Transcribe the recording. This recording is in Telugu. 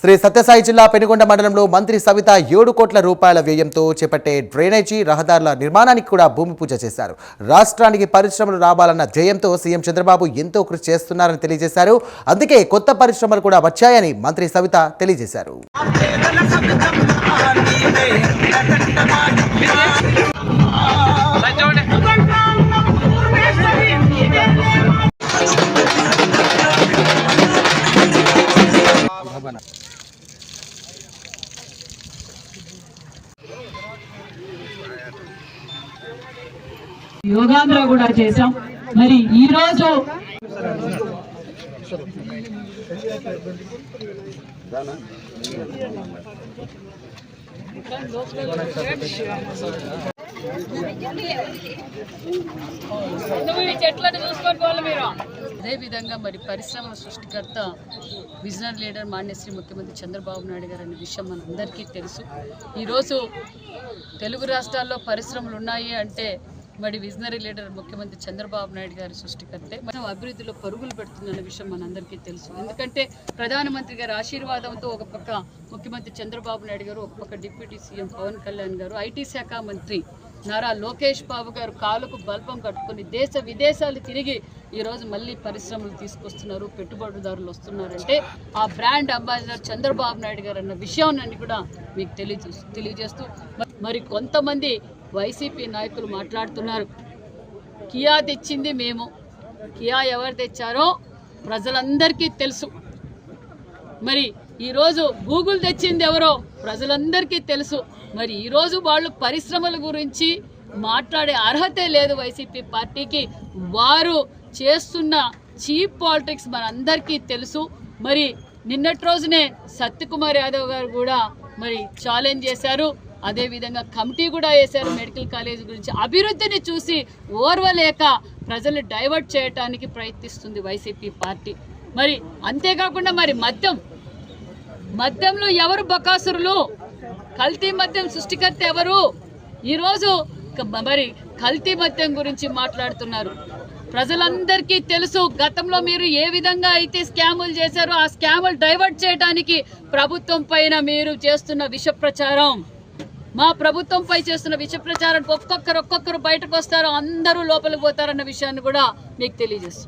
శ్రీ సత్యసాయి జిల్లా పెనుగొండ మండలంలో మంత్రి సవిత ఏడు కోట్ల రూపాయల వ్యయంతో చేపట్టే డ్రైనేజీ రహదారుల నిర్మాణానికి కూడా భూమి పూజ చేశారు. రాష్ట్రానికి పరిశ్రమలు రావాలన్న ధ్యేయంతో సీఎం చంద్రబాబు ఎంతో కృషి చేస్తున్నారని తెలియజేశారు. అందుకే కొత్త పరిశ్రమలు కూడా వచ్చాయని మంత్రి సవిత తెలియజేశారు. యోగాంధ్ర కూడా చేశాం. మరి ఈ రోజు అదేవిధంగా మరి. పరిశ్రమల సృష్టికర్త విజనరీ లీడర్ మాన్యశ్రీ ముఖ్యమంత్రి చంద్రబాబు నాయుడు గారు అనే విషయం మనందరికీ తెలుసు. ఈరోజు తెలుగు రాష్ట్రాల్లో పరిశ్రమలు ఉన్నాయి అంటే మరి విజనరీ లీడర్ ముఖ్యమంత్రి చంద్రబాబు నాయుడు గారి సృష్టికర్తే. మనం అభివృద్ధిలో పరుగులు పెడుతుందన్న విషయం మనందరికీ తెలుసు. ఎందుకంటే ప్రధానమంత్రి గారి ఆశీర్వాదంతో ఒక పక్క ముఖ్యమంత్రి చంద్రబాబు నాయుడు గారు ఒక పక్క డిప్యూటీ సీఎం పవన్ కళ్యాణ్ గారు ఐటీ శాఖ మంత్రి నారా లోకేష్ బాబు గారు కాలుకు బల్బం కట్టుకుని దేశ విదేశాలు తిరిగి ఈరోజు మళ్ళీ పరిశ్రమలు తీసుకొస్తున్నారు పెట్టుబడిదారులు వస్తున్నారంటే ఆ బ్రాండ్ అంబాసిడర్ చంద్రబాబు నాయుడు గారు అన్న విషయాన్ని కూడా మీకు తెలియజే తెలియజేస్తూ మరి కొంతమంది వైసీపీ నాయకులు మాట్లాడుతున్నారు. కియా తెచ్చింది మేము. కియా ఎవరు తెచ్చారో ప్రజలందరికీ తెలుసు. మరి ఈరోజు గూగుల్ తెచ్చింది ఎవరో ప్రజలందరికీ తెలుసు. మరి ఈరోజు వాళ్ళు పరిశ్రమల గురించి మాట్లాడే అర్హతే లేదు వైసీపీ పార్టీకి. వారు చేస్తున్న చీప్ పాలిటిక్స్ మనందరికీ తెలుసు. మరి నిన్నటి రోజునే సత్యకుమార్ యాదవ్ గారు కూడా మరి ఛాలెంజ్ చేశారు. అదేవిధంగా కమిటీ కూడా వేశారు మెడికల్ కాలేజ్ గురించి. అభివృద్ధిని చూసి ఓర్వలేక ప్రజలు డైవర్ట్ చేయటానికి ప్రయత్నిస్తుంది వైసీపీ పార్టీ. మరి అంతేకాకుండా మరి మద్యం. మద్యంలో ఎవరు బకాసురులు? కల్తీ మద్యం సృష్టికర్త ఎవరు? ఈరోజు మరి కల్తీ మద్యం గురించి మాట్లాడుతున్నారు. ప్రజలందరికీ తెలుసు గతంలో మీరు ఏ విధంగా అయితే స్కాములు చేశారో ఆ స్కాములు డైవర్ట్ చేయడానికి ప్రభుత్వం పైన మీరు చేస్తున్న విష ప్రచారం మా ప్రభుత్వంపై చేస్తున్న విష ప్రచారానికి ఒక్కొక్కరు ఒక్కొక్కరు బయటకు వస్తారో అందరూ లోపలికి పోతారన్న విషయాన్ని కూడా మీకు తెలియజేస్తుంది